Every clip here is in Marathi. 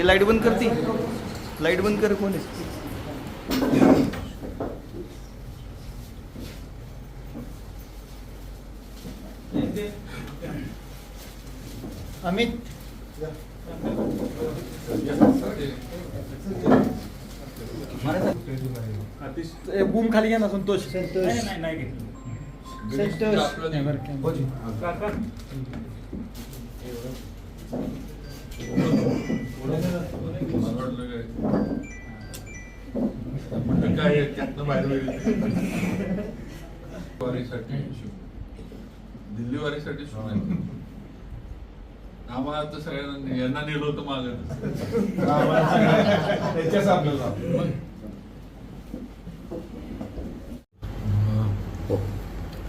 ही लाइट बंद करती लाइट बंद कर कोण. आहे अमित बूम खाली घ्या ना संतोष. संतोष. संतोष. काय त्यातनं बाहेर वारीसाठी दिल्ली वारीसाठी आम्हाला तर सगळ्यांना यांना नेलं होतं मागं.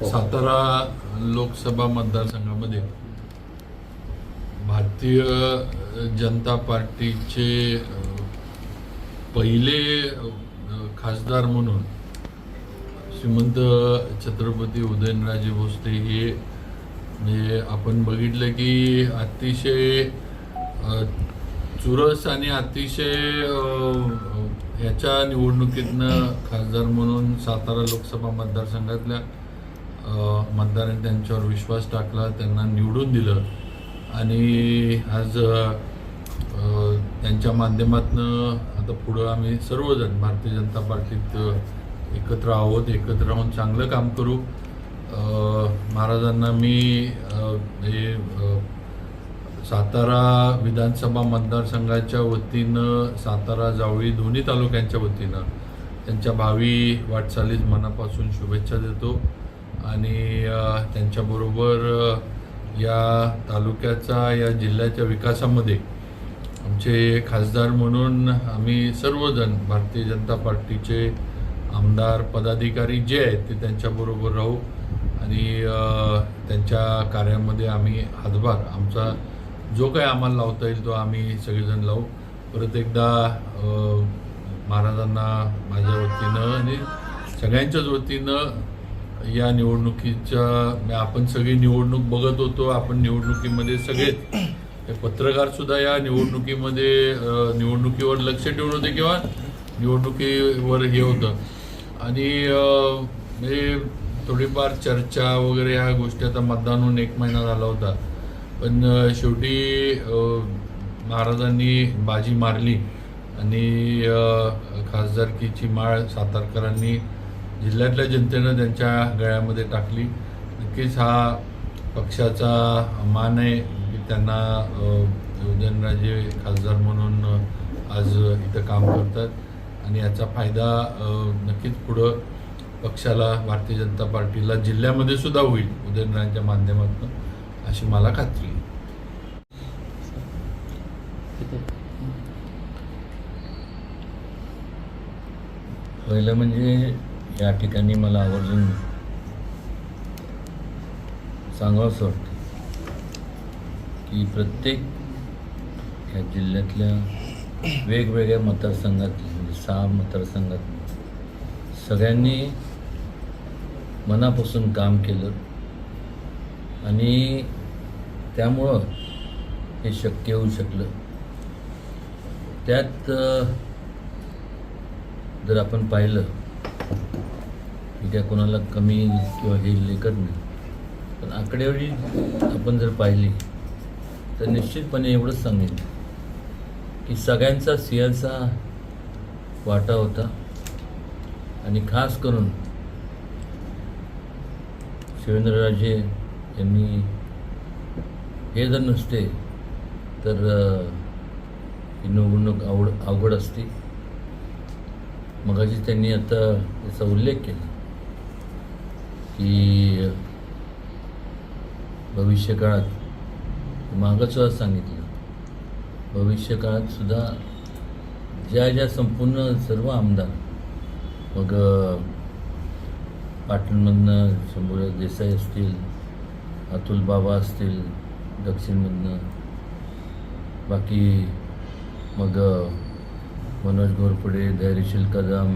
सातारा लोकसभा मतदारसंघामध्ये भारतीय जनता पार्टीचे पहिले खासदार म्हणून श्रीमंत छत्रपती उदयनराजे भोसले हे म्हणजे आपण बघितलं की अतिशय चुरस आणि अतिशय ह्याच्या निवडणुकीतनं खासदार म्हणून सातारा लोकसभा मतदारसंघातल्या मतदारांनी त्यांच्यावर विश्वास टाकला त्यांना निवडून दिलं. आणि आज त्यांच्या माध्यमातनं आता पुढं आम्ही सर्वजण भारतीय जनता पार्टीत एकत्र आहोत एकत्र राहून चांगलं काम करू. महाराजांना मी हे सातारा विधानसभा मतदारसंघाच्या वतीनं सातारा जावळी दोन्ही तालुक्यांच्या वतीनं त्यांच्या भावी वाटचालीस मनापासून शुभेच्छा देतो. आणि त्यांच्याबरोबर या तालुक्याचा या जिल्ह्याच्या विकासामध्ये आमचे खासदार म्हणून आम्ही सर्वजण भारतीय जनता पार्टीचे आमदार पदाधिकारी जे आहेत ते त्यांच्याबरोबर राहू आणि त्यांच्या कार्यामध्ये आम्ही हातभार आमचा जो काही आम्हाला लावता येईल तो आम्ही सगळेजण लावू. परत एकदा महाराजांना माझ्या वतीनं आणि सगळ्यांच्याच वतीनं या निवडणुकीच्या म्हणजे आपण सगळी निवडणूक बघत होतो आपण निवडणुकीमध्ये सगळेच पत्रकार सुद्धा या निवडणुकीमध्ये निवडणुकीवर लक्ष ठेवून होते किंवा निवडणुकीवर हे होतं. आणि हे थोडीफार चर्चा वगैरे ह्या गोष्टी आता मतदान होऊन एक महिना झाला होता. पण शेवटी महाराजांनी बाजी मारली आणि खासदारकीची माळ सातारकरांनी जिल्ह्यातल्या जनतेनं त्यांच्या गळ्यामध्ये टाकली. नक्कीच हा पक्षाचा मान आहे. की त्यांना उदयनराजे खासदार म्हणून आज इथं काम करतात. आणि याचा फायदा नक्कीच पुढं पक्षाला भारतीय जनता पार्टीला जिल्ह्यामध्ये सुद्धा होईल उदयनराजेंच्या माध्यमातून अशी मला खात्री आहे. पहिलं म्हणजे या ठिकाणी मला आवर्जून सांगावंसं वाटतं की प्रत्येक ह्या जिल्ह्यातल्या वेगवेगळ्या मतदारसंघातले म्हणजे सहा मतदारसंघात सगळ्यांनी मनापासून काम केलं आणि त्यामुळं हे शक्य होऊ शकलं. त्यात जर आपण पाहिलं की त्या कोणाला कमी किंवा हे लेखत नाही. पण आकडेवारी आपण जर पाहिली तर निश्चितपणे एवढंच सांगेन की सगळ्यांचा सिंहाचा वाटा होता. आणि खास करून शिवेंद्रराजे यांनी हे जर नसते तर ही निवडणूक आवड अवघड असती. मगाशी त्यांनी आता याचा उल्लेख केला की भविष्यकाळात मागं सुद्धा सांगितलं भविष्यकाळात सुद्धा ज्या ज्या संपूर्ण सर्व आमदार मग पाटणमधनं शंभूराज देसाई असतील अतुल बाबा असतील दक्षिणमधनं बाकी मग मनोज घोरपडे धैर्यशील कदम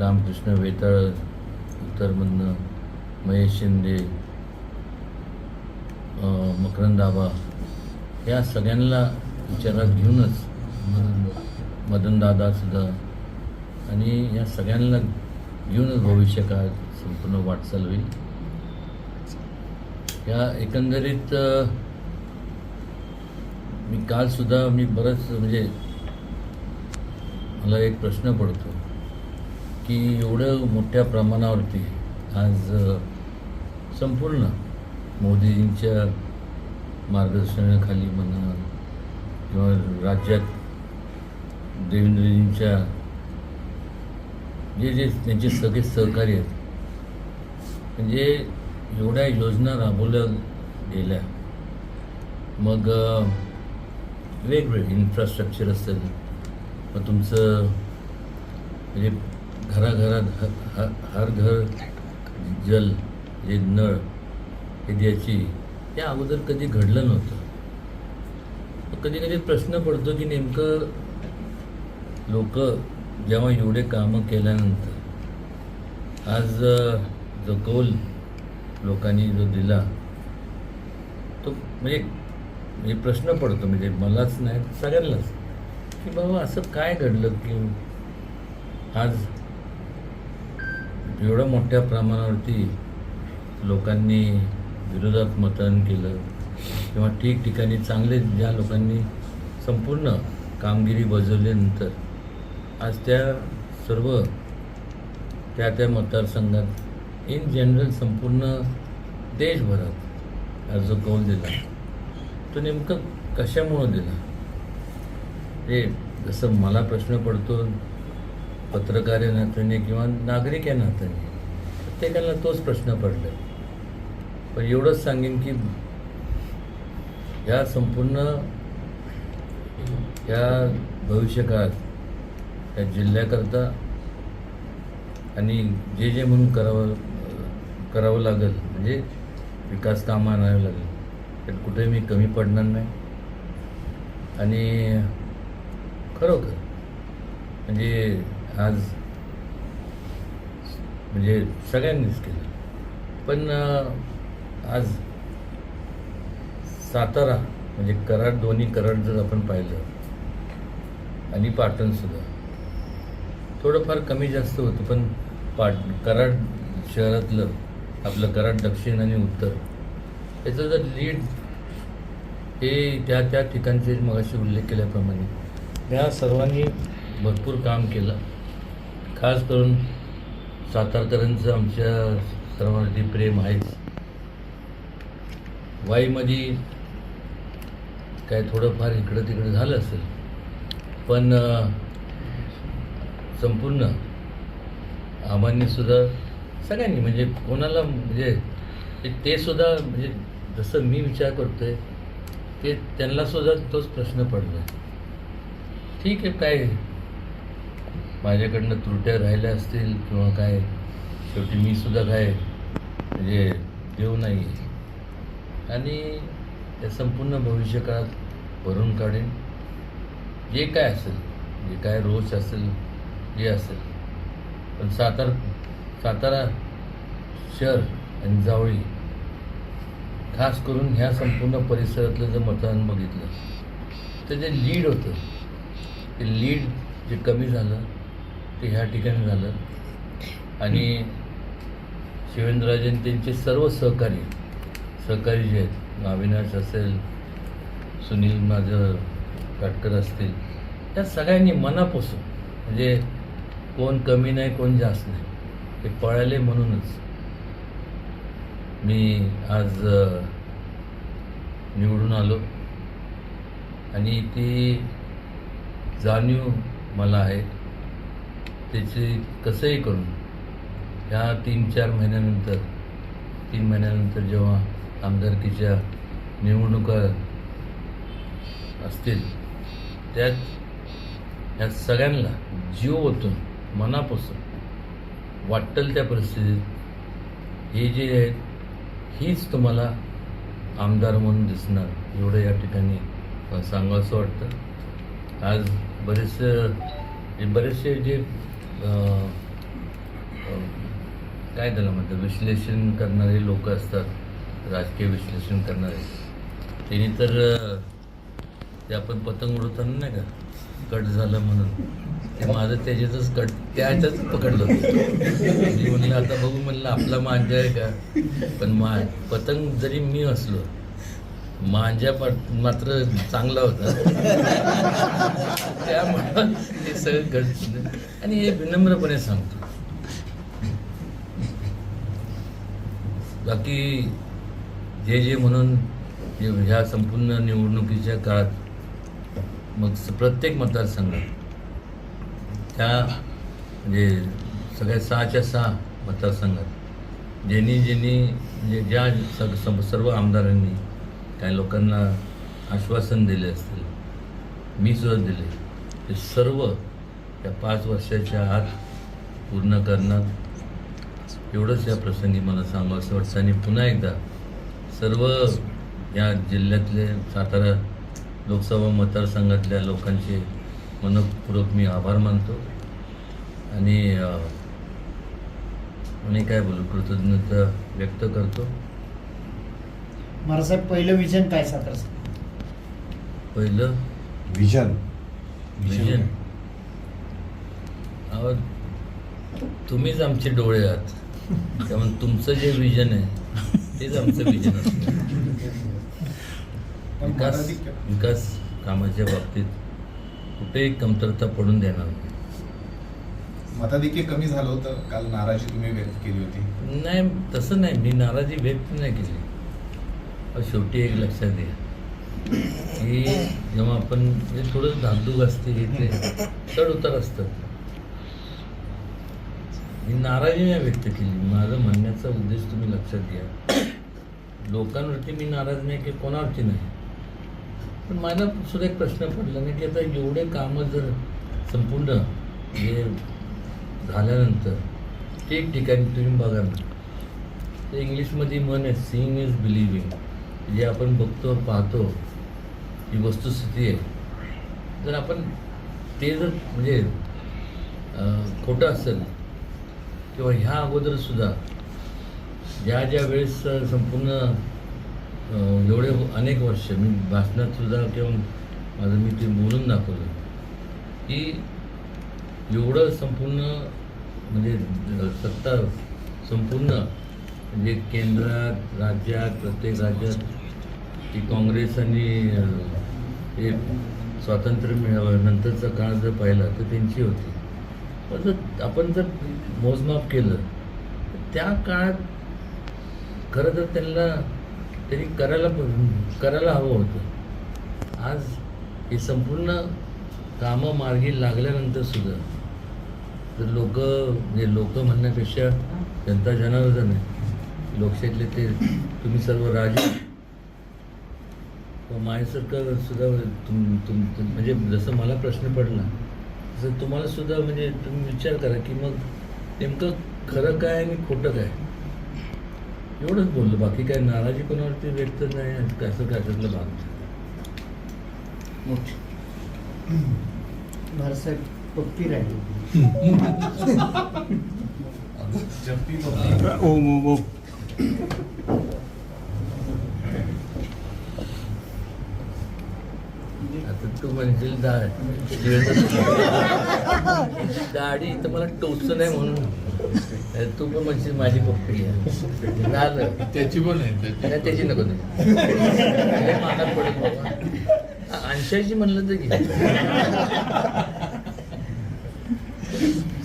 रामकृष्ण वेताळ उत्तरमधनं महेश शिंदे मकरंदाबा या सगळ्यांना विचारात घेऊनच मदन दादासुद्धा आणि या सगळ्यांना घेऊनच भविष्य काळ संपूर्ण वाटचाल होईल. या एकंदरीत मी कालसुद्धा मी बरंच म्हणजे मला एक प्रश्न पडतो की एवढं मोठ्या प्रमाणावरती आज संपूर्ण मोदींच्या मार्गदर्शनाखाली म्हणा किंवा राज्यात देवेंद्रजींच्या जे जे त्यांचे सगळे सहकारी आहेत म्हणजे एवढ्या योजना राबवल्या गेल्या. मग वेगवेगळे इन्फ्रास्ट्रक्चर असेल मग तुमचं म्हणजे घराघरात ह हर घर जल जे नळ हे द्यायची त्या अगोदर कधी घडलं नव्हतं. कधी कधी प्रश्न पडतो की नेमकं लोक जेव्हा एवढे कामं केल्यानंतर आज जो कौल लोकांनी जो दिला तो म्हणजे म्हणजे प्रश्न पडतो. म्हणजे मलाच नाही सगळ्यांनाच. की बाबा असं काय घडलं की आज एवढ्या मोठ्या प्रमाणावरती लोकांनी विरोधात मतदान केलं किंवा ठिकठिकाणी चांगले ज्या लोकांनी संपूर्ण कामगिरी बजावल्यानंतर आज त्या सर्व त्या त्या मतदारसंघात इन जनरल संपूर्ण देशभरात आज जो कौल दिला. तो नेमकं कशामुळं दिला? हे जसं मला प्रश्न पडतो पत्रकार या नात्याने किंवा नागरिक या नात्याने प्रत्येकाला तोच प्रश्न पडला. पण एवढंच सांगेन की या संपूर्ण या भविष्यकाळात या जिल्ह्याकरता आणि जे जे म्हणून करावं करावं लागेल म्हणजे विकास कामं आणावं लागेल त्यात कुठे मी कमी पडणार नाही. आणि खरोखर. म्हणजे आज म्हणजे सगळ्यांनीच केलं. पण आज सातारा म्हणजे कराड दोन्ही कराड जर आपण पाहिलं आणि पाटणसुद्धा थोडंफार कमी जास्त होतं पण पाट कराड शहरातलं आपलं कराड दक्षिण आणि उत्तर याचं जर लीड हे त्या त्या ठिकाणचे मगाशी उल्लेख केल्याप्रमाणे या सर्वांनी भरपूर काम केलं. खास करून सातारकरांचं आमच्या सर्वांवरती प्रेम आहेच. वाईमध्ये काय थोडंफार इकडं तिकडं झालं असेल पण संपूर्ण आबांनी सगळ्यांनी म्हणजे कोणाला म्हणजे ते- सुद्धा म्हणजे जसं मी विचार करतोय ते त्यांना सुद्धा तोच प्रश्न पडला ठीक आहे काय माझ्याकडनं त्रुट्या राहिल्या असतील किंवा काय शेवटी मी सुद्धा काय म्हणजे देऊ नाही आणि त्या संपूर्ण भविष्यकाळात भरून काढेन. जे काय असेल जे काय रोष असेल जे असेल. पण सातार सातारा शहर आणि जावळी खास करून ह्या संपूर्ण परिसरातलं जर मतदान बघितलं तर जे लीड होतं ते लीड जे कमी झालं ते ह्या ठिकाणी झालं. आणि शिवेंद्रराजन त्यांचे सर्व सहकारी सहकारी जे आहेत अविनाश असेल सुनील माझं काटकर असतील त्या सगळ्यांनी मनापासून म्हणजे कोण कमी नाही कोण जास्त नाही ते पळाले म्हणूनच. मी आज निवडून आलो. आणि ती जाणीव मला आहे. त्याचे कसंही करून ह्या तीन चार महिन्यानंतर तीन महिन्यानंतर जेव्हा आमदारकीच्या निवडणुका असतील त्यात ह्या सगळ्यांना जीव ओतून मनापासून वाटेल त्या परिस्थितीत हे जे आहेत हीच तुम्हाला आमदार म्हणून दिसणार. एवढं या ठिकाणी सांगावंसं वाटतं. आज बरेचसे बरेचसे जे काय त्याला म्हणतात विश्लेषण करणारे लोक असतात राजकीय विश्लेषण करणारे. त्यांनी तर ते आपण पतंग उडवताना नाही का कट झालं म्हणून. ते माझं त्याच्यातच कट त्याच्याच पकडलं होतं. मी म्हणलं आता बघू म्हणलं आपला मांजा आहे का? पण मा पतंग जरी मी असलो मांजा मात्र चांगला होता. त्यामुळं हे सगळं घडत आणि हे विनम्रपणे सांगतो. बाकी जे जे म्हणून जे ह्या संपूर्ण निवडणुकीच्या काळात मग प्रत्येक मतदारसंघात त्या म्हणजे सगळ्या सहाच्या सहा मतदारसंघात ज्यांनी ज्यांनी म्हणजे ज्या सग स- सर्व आमदारांनी काही लोकांना आश्वासन दिले असतील मी सुद्धा दिले. ते सर्व या पाच वर्षाच्या आत पूर्ण करणार. एवढंच या प्रसंगी मला सांगावं असं वाटतं. आणि पुन्हा एकदा सर्व या जिल्ह्यातले सातारा लोकसभा मतदारसंघातल्या लोकांचे मनपूर्वक मी आभार मानतो. आणि आणि काय बोलू? कृतज्ञता व्यक्त करतो. महाराजसाहेब पहिलं विजन काय सातारा? पहिलं विजन? विजन अहो तुम्हीच आमचे डोळे आहात. त्यामुळे तुमचं जे विजन आहे तेच आमचं विजन असतं. विकास विकास कामाच्या बाबतीत कुठेही कमतरता पडून देणार नाही. मताधिक्य कमी झालं होतं. काल नाराजी तुम्ही व्यक्त केली होती. नाही तसं नाही. मी नाराजी व्यक्त नाही केली. शेवटी एक लक्षात घ्या. हे जेव्हा आपण म्हणजे थोडं धाकधूक असते हे ते चढ उतार असतात. मी नाराजी नाही व्यक्त केली. माझं म्हणण्याचा उद्देश तुम्ही लक्षात घ्या. लोकांवरती मी नाराज नाही की कोणावरती नाही. पण मला सुद्धा एक प्रश्न पडला नाही की आता एवढे कामं जर संपूर्ण हे झाल्यानंतर ते एक ठिकाणी तुम्ही बघा ना. तर इंग्लिशमध्ये म्हण आहे सीइंग इज बिलिव्हिंग जे आपण बघतो पाहतो ही वस्तुस्थिती आहे. जर आपण ते जर म्हणजे खोटं असेल किंवा ह्या अगोदरसुद्धा ज्या ज्या वेळेस संपूर्ण एवढे अनेक वर्ष मी भाषणातसुद्धा किंवा माझं मी ते बोलून दाखवलं. की एवढं संपूर्ण म्हणजे सत्ता संपूर्ण म्हणजे केंद्रात राज्यात प्रत्येक राज्यात की काँग्रेस आणि हे स्वातंत्र्य मिळाल्यानंतरचा काळ जर पाहिला तर त्यांची होती. पण जर आपण जर मोजमाप केलं तर त्या काळात खरं तर त्यांना त्यांनी करायला करायला हवं होतं. आज हे संपूर्ण कामं मार्गी लागल्यानंतर सुद्धा तर लोक म्हणजे लोक म्हणण्यापेक्षा जनता जनार्दन आहे. लोकशाहीतले ते तुम्ही सर्व राजे माझ्यासारखं सुद्धा तुम तुम तुम- म्हणजे जसं मला प्रश्न पडला तसं तुम्हाला सुद्धा म्हणजे तुम्ही विचार करा की मग नेमकं खरं काय आणि खोटं काय? एवढंच बोललो. बाकी काय नाराजी कोणावरती व्यक्त नाही कसं काय त्यातलं भाग. महाराजसाहेब पप्पी राहिली. ओम ओम आता तू म्हणशील दाढी. तर मला टोच नाही म्हणून. तू पण म्हणशील माझी पप्पी आहे. झालं. त्याची पण आहे त्याची. नाही त्याची नको तू. लय महागात पडेल बाबा. ऐंशी म्हणलं तर घे.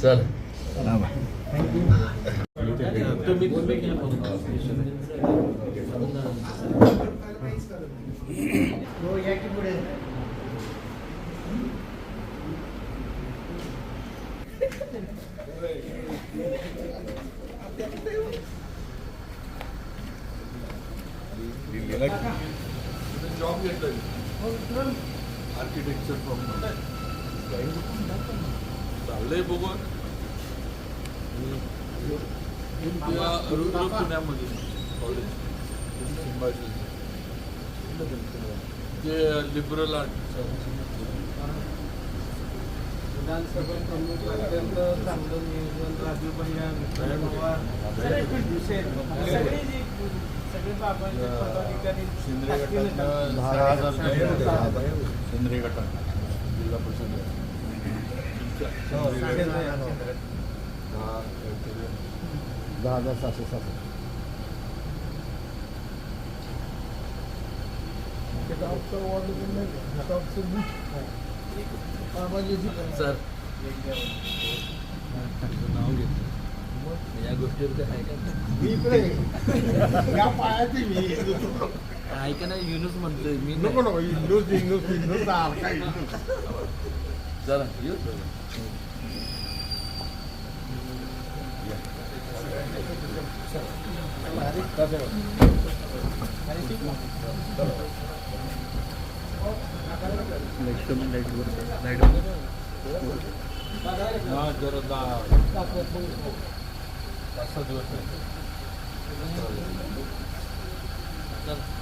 चल. हो या की पुढे जॉब घेतला आर्किटेक्चर फॉर्म चाललंय बघू किंवा रुद्र पुण्यामध्ये कॉलेज संभाजी ते लिबरल आर्ट सेंद्रिय हजार सेंद्रिय गटात जिल्हा परिषद दहा हजार सहाशे सहाशे सर नाव घेतो या गोष्टीवर काय आहे. का ऐका ना युनुस म्हणतोय मी नको नको चला येऊ दिवस चल